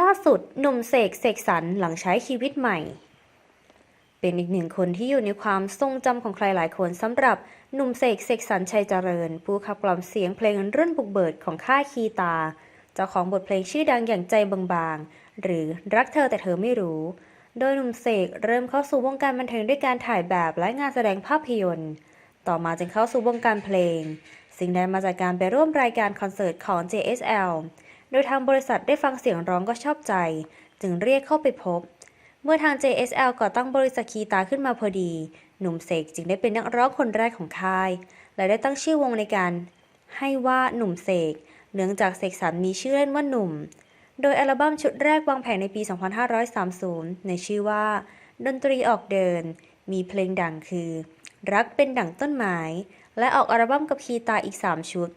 ล่าสุดหนุ่มเสกเสกสรรหลังใช้ชีวิตใหม่ เป็นอีกหนึ่งคนที่อยู่ในความทรงจำของใครหลายคนสำหรับหนุ่มเสกเสกสรรชัยเจริญ ผู้ขับกล่อมเสียงเพลงรุ่นบุกเบิดของค่ายคีตา เจ้าของบทเพลงชื่อดังอย่างใจบางๆ หรือรักเธอแต่เธอไม่รู้ โดยหนุ่มเสกเริ่มเข้าสู่วงการบันเทิงด้วยการถ่ายแบบและงานแสดงภาพยนตร์ ต่อมาจึงเข้าสู่วงการเพลงสิ่งได้มาจากการไปร่วมรายการคอนเสิร์ตของ JSL โดยทางบริษัทได้ฟังเสียงร้องก็ชอบใจ จึงเรียกเข้าไปพบ เมื่อทาง JSL ก่อตั้งบริษัทคีตาขึ้นมาพอดี หนุ่มเสกจึงได้เป็นนักร้องคนแรกของค่าย และได้ตั้งชื่อวงในการ ให้ว่าหนุ่มเสกเนื่องจากเสกสรรมีชื่อเล่นว่าหนุ่ม โดยอัลบั้มชุดแรกวางแผงในปี 2530 ในชื่อว่า ดนตรีออกเดิน มีเพลงดังคือ รักเป็นดั่งต้นไม้ และออกอัลบั้มกับคีตาอีก 3 ชุด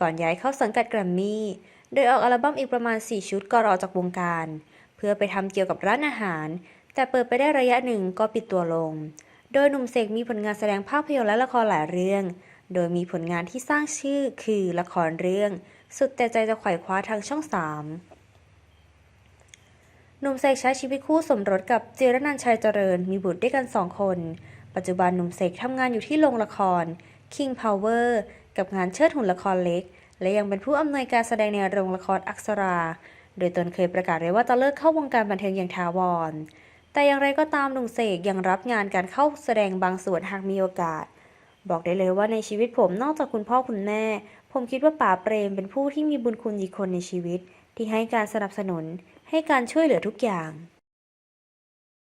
ก่อนย้ายเข้าสังกัดแกรมมี่ โดยออกอัลบั้มอีกประมาณ 4 ชุดก่อนออกจากวงการ เพื่อไปทำเกี่ยวกับร้านอาหาร แต่เปิดไปได้ระยะหนึ่งก็ปิดตัวลง โดยหนุ่มเสกมีผลงานแสดงภาพยนตร์และละครหลายเรื่อง โดยมีผลงานที่สร้างชื่อคือละครเรื่อง สุดแต่ใจจะไขว่คว้าทางช่อง3หนุ่มเสกใช้ชีวิตคู่สมรสกับจิรนันชัยเจริญมีบุตรด้วยกันสองคน ปัจจุบันหนุ่มเสกทำงานอยู่ที่โรงละคร King Power กับงานเชิดหุ่นละครเล็ก และยังเป็นผู้อำนวยการแสดงในโรงละครอักษรา โดยตนเคยประกาศไว้ว่าจะเลิกเข้าวงการบันเทิงอย่างถาวร แต่อย่างไรก็ตามหนุ่มเสกยังรับงานการเข้าแสดงบางส่วนหากมีโอกาส บอกได้เลยว่าในชีวิตผมนอกจากคุณพ่อคุณแม่ ผมคิดว่าป๋าเปรมเป็นผู้ที่มีบุญคุณอีกคนในชีวิต ที่ให้การสนับสนุน ให้การช่วยเหลือทุกอย่าง